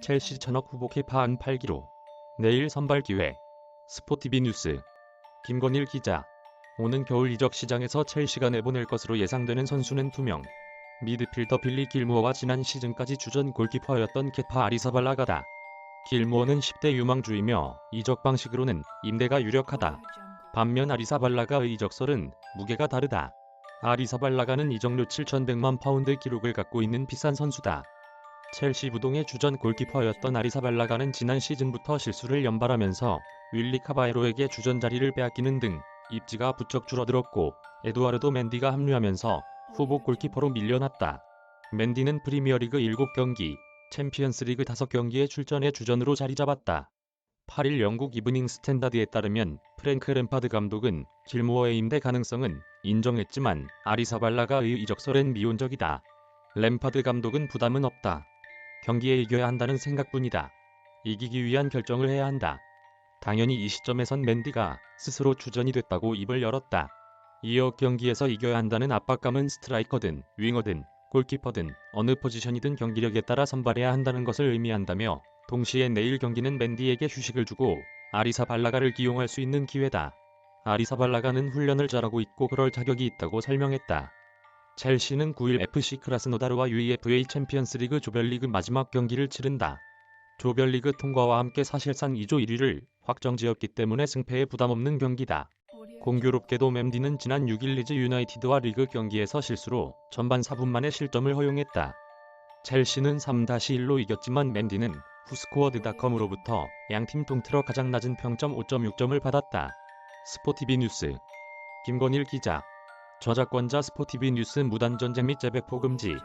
첼시 천억 후보 캐파한 8기로 내일 선발 기회. 스포티비 뉴스. 김건일 기자. 오는 겨울 이적 시장에서 첼시가 내보낼 것으로 예상되는 선수는 2명. 미드필더 빌리 길무어와 지난 시즌까지 주전 골키퍼였던 케파 아리사발라가다. 길무어는 10대 유망주이며 이적 방식으로는 임대가 유력하다. 반면 아리사발라가의 이적설은 무게가 다르다. 아리사발라가는 이적료 7,100만 파운드 기록을 갖고 있는 비싼 선수다. 첼시 부동의 주전 골키퍼였던 아리사발라가는 지난 시즌부터 실수를 연발하면서 윌리 카바에로에게 주전 자리를 빼앗기는 등 입지가 부쩍 줄어들었고 에두아르도 맨디가 합류하면서 후보 골키퍼로 밀려났다. 맨디는 프리미어리그 7경기, 챔피언스리그 5경기에 출전해 주전으로 자리 잡았다. 8일 영국 이브닝 스탠다드에 따르면 프랭크 램파드 감독은 길모어의 임대 가능성은 인정했지만 아리사발라가의 이적설엔 미온적이다. 램파드 감독은 부담은 없다. 경기에 이겨야 한다는 생각뿐이다. 이기기 위한 결정을 해야 한다. 당연히 이 시점에선 맨디가 스스로 주전이 됐다고 입을 열었다. 이어 경기에서 이겨야 한다는 압박감은 스트라이커든 윙어든 골키퍼든 어느 포지션이든 경기력에 따라 선발해야 한다는 것을 의미한다며 동시에 내일 경기는 맨디에게 휴식을 주고 아리사발라가를 기용할 수 있는 기회다. 아리사발라가는 훈련을 잘하고 있고 그럴 자격이 있다고 설명했다. 첼시는 9일 FC 크라스노다르와 UEFA 챔피언스리그 조별리그 마지막 경기를 치른다. 조별리그 통과와 함께 사실상 2조 1위를 확정지었기 때문에 승패에 부담 없는 경기다. 공교롭게도 mem디는 지난 6일 리즈 유나이티드와 리그 경기에서 실수로 전반 4분 만에 실점을 허용했다. 첼시는 3-1로 이겼지만 맨디는 후스코어드닷컴으로부터 양팀 통틀어 가장 낮은 평점 5.6점을 받았다. 스포티비 뉴스 김건일 기자 저작권자 스포티비 뉴스 무단전쟁 및 재배포 금지.